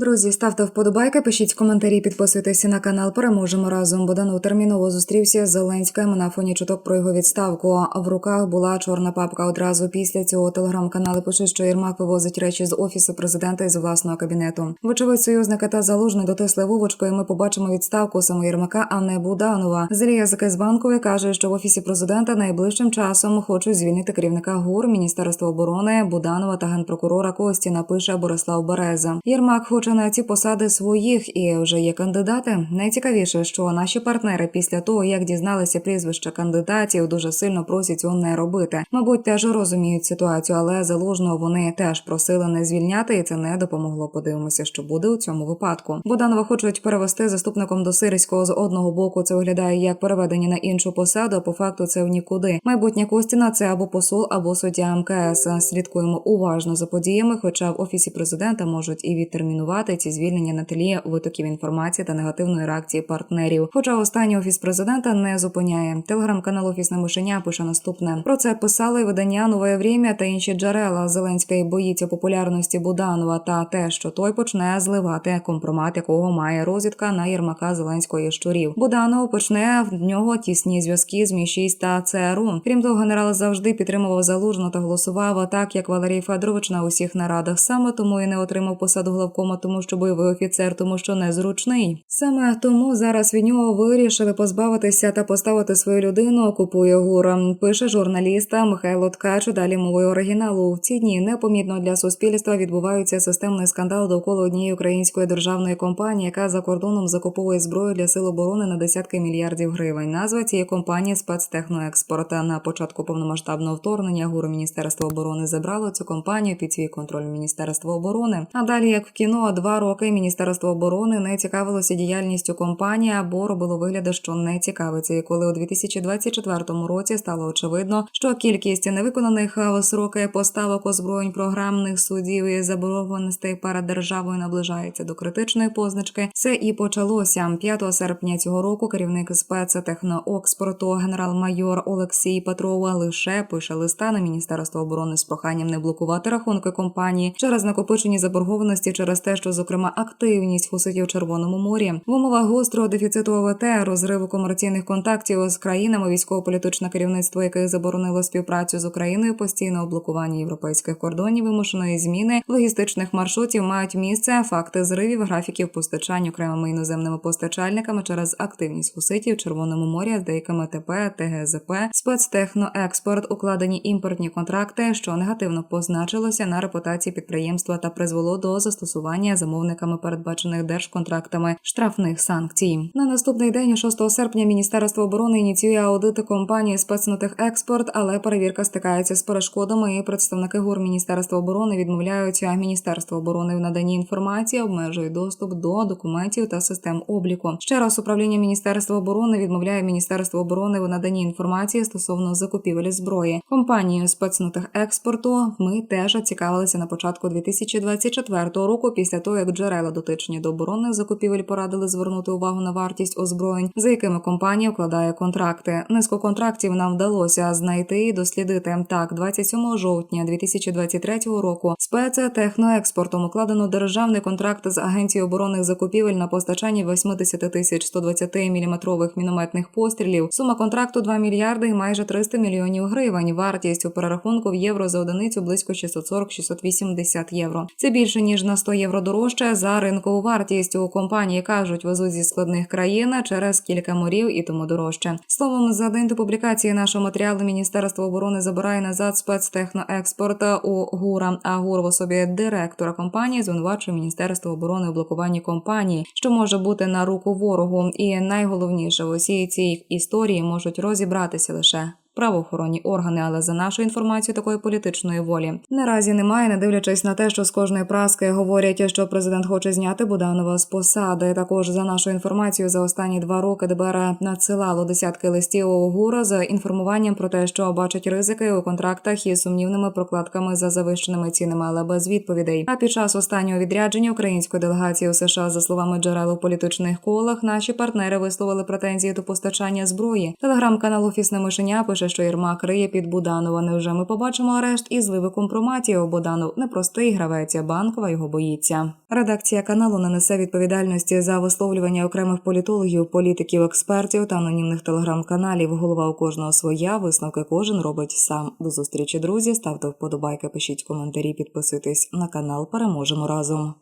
Друзі, ставте вподобайки, пишіть коментарі, підписуйтесь на канал. Переможемо разом. Богданов терміново зустрівся з Зеленським на фоні чуток про його відставку. В руках була чорна папка. Одразу після цього телеграм-канали пишуть, що Єрмак вивозить речі з офісу президента і з власного кабінету. Вочевидь, союзники та залужний дотисли вовочку, і ми побачимо відставку саме Єрмака, а не Буданова. Язики з банкової каже, що в офісі президента найближчим часом хочуть звільнити керівника ГУР, Міністерства оборони Буданова та генпрокурора Костіна. Пише Борислав Береза. Єрмак хоче на ці посади своїх і вже є кандидати. Найцікавіше, що наші партнери після того, як дізналися прізвища кандидатів, дуже сильно просять цього не робити. Мабуть, теж розуміють ситуацію, але залужного вони теж просили не звільняти, і це не допомогло. Подивимося, що буде у цьому випадку. Боданова хочуть перевести заступником до Сирського з одного боку. Це виглядає як переведення на іншу посаду. По факту це в нікуди. Майбутня Костіна це або посол, або суддя МКС. Слідкуємо уважно за подіями, хоча в офісі президента можуть і відтермінувати ці звільнення на тлі витоків інформації та негативної реакції партнерів. Хоча останній офіс президента не зупиняє. Телеграм-канал Офісне мишеня пише наступне. Про це писали видання Нове Время та інші джерела. Зеленський боїться популярності Буданова та те, що той почне зливати компромат, якого має розвідка на Єрмака Зеленського щурів. Буданов почне в нього тісні зв'язки з Мі-6 та ЦРУ. Крім того, генерал завжди підтримував залужно та голосував так, як Валерій Федорович на усіх нарадах. Саме тому і не отримав посаду главкома, тому що бойовий офіцер, тому що незручний. Саме тому зараз від нього вирішили позбавитися та поставити свою людину. Купує гура. Пише журналіста Михайло Ткач. Далі мовою оригіналу. В ці дні непомітно для суспільства відбувається системний скандал довкола однієї української державної компанії, яка за кордоном закуповує зброю для сил оборони на десятки мільярдів гривень. Назва цієї компанії спецтехноекспорт. На початку повномасштабного вторгнення гуру Міністерства оборони забрало цю компанію під свій контроль Міністерства оборони. А далі, як в кіно, два роки Міністерство оборони не цікавилося діяльністю компанії або робило вигляд, що не цікавиться. І коли у 2024 році стало очевидно, що кількість невиконаних сроки поставок озброєнь програмних судів і заборгованостей перед державою наближається до критичної позначки. Це і почалося 5 серпня цього року. Керівник спецтехноекспорту генерал-майор Олексій Петрова лише пише листа на міністерство оборони з проханням не блокувати рахунки компанії через накопичені заборгованості через те, що зокрема активність хуситів в Червоному морі в умовах гострого дефіциту ОВТ, розриву комерційних контактів з країнами, військово-політичне керівництво яких заборонило співпрацю з Україною, постійне блокування європейських кордонів, вимушеної зміни логістичних маршрутів мають місце. Факти зривів графіків постачань окремими іноземними постачальниками через активність хуситів в Червоному морі з деякими ТП, ТГЗП, спецтехноекспорт, укладені імпортні контракти, що негативно позначилося на репутації підприємства та призвело до застосування замовниками передбачених держконтрактами штрафних санкцій. На наступний день, 6 серпня, Міністерство оборони ініціює аудити компанії спецнотехекспорт, але перевірка стикається з перешкодами. І представники ГУР Міністерства оборони відмовляються Міністерство оборони в наданні інформації, обмежує доступ до документів та систем обліку. Ще раз управління Міністерства оборони відмовляє Міністерство оборони в наданні інформації стосовно закупівель зброї. Компанією спецнотехекспорту ми теж цікавилися на початку 2024 року, після того як джерела дотичні до оборонних закупівель порадили звернути увагу на вартість озброєнь, за якими компанія вкладає контракти. Низку контрактів нам вдалося знайти і дослідити. Так, 27 жовтня 2023 року спецтехноекспортом укладено державний контракт з агенцією оборонних закупівель на постачання 80 тисяч 120 міліметрових мінометних пострілів. Сума контракту 2 мільярди і майже 300 мільйонів гривень. Вартість у перерахунку в євро за одиницю близько 640-680 євро. Це більше ніж на 100 євро дорожче за ринкову вартість. У компанії кажуть, везуть зі складних країн через кілька морів і тому дорожче. Словом, за день до публікації нашого матеріалу Міністерство оборони забирає назад спецтехноекспорт у ГУРа. А ГУР в особі директора компанії звинувачує Міністерство оборони у блокуванні компанії, що може бути на руку ворогу. І найголовніше в усій цій історії можуть розібратися лише правоохоронні органи, але за нашу інформацію такої політичної волі наразі немає, не дивлячись на те, що з кожної праски говорять, що президент хоче зняти Буданова з посади. Також за нашу інформацію за останні два роки ДБР надсилало десятки листів у ГУРа з інформуванням про те, що бачать ризики у контрактах із сумнівними прокладками за завищеними цінами, але без відповідей. А під час останнього відрядження української делегації у США, за словами джерел у політичних колах, наші партнери висловили претензії до постачання зброї. Телеграм-канал Офісне мишеня пише, що Єрмак риє під Буданова. Невже ми побачимо арешт і зливи компроматів? Буданов не простий гравець, банкова його боїться. Редакція каналу не несе відповідальності за висловлювання окремих політологів, політиків, експертів та анонімних телеграм-каналів. Голова у кожного своя. Висновки кожен робить сам. До зустрічі, друзі. Ставте вподобайки, пишіть коментарі, підписуйтесь на канал. Переможемо разом.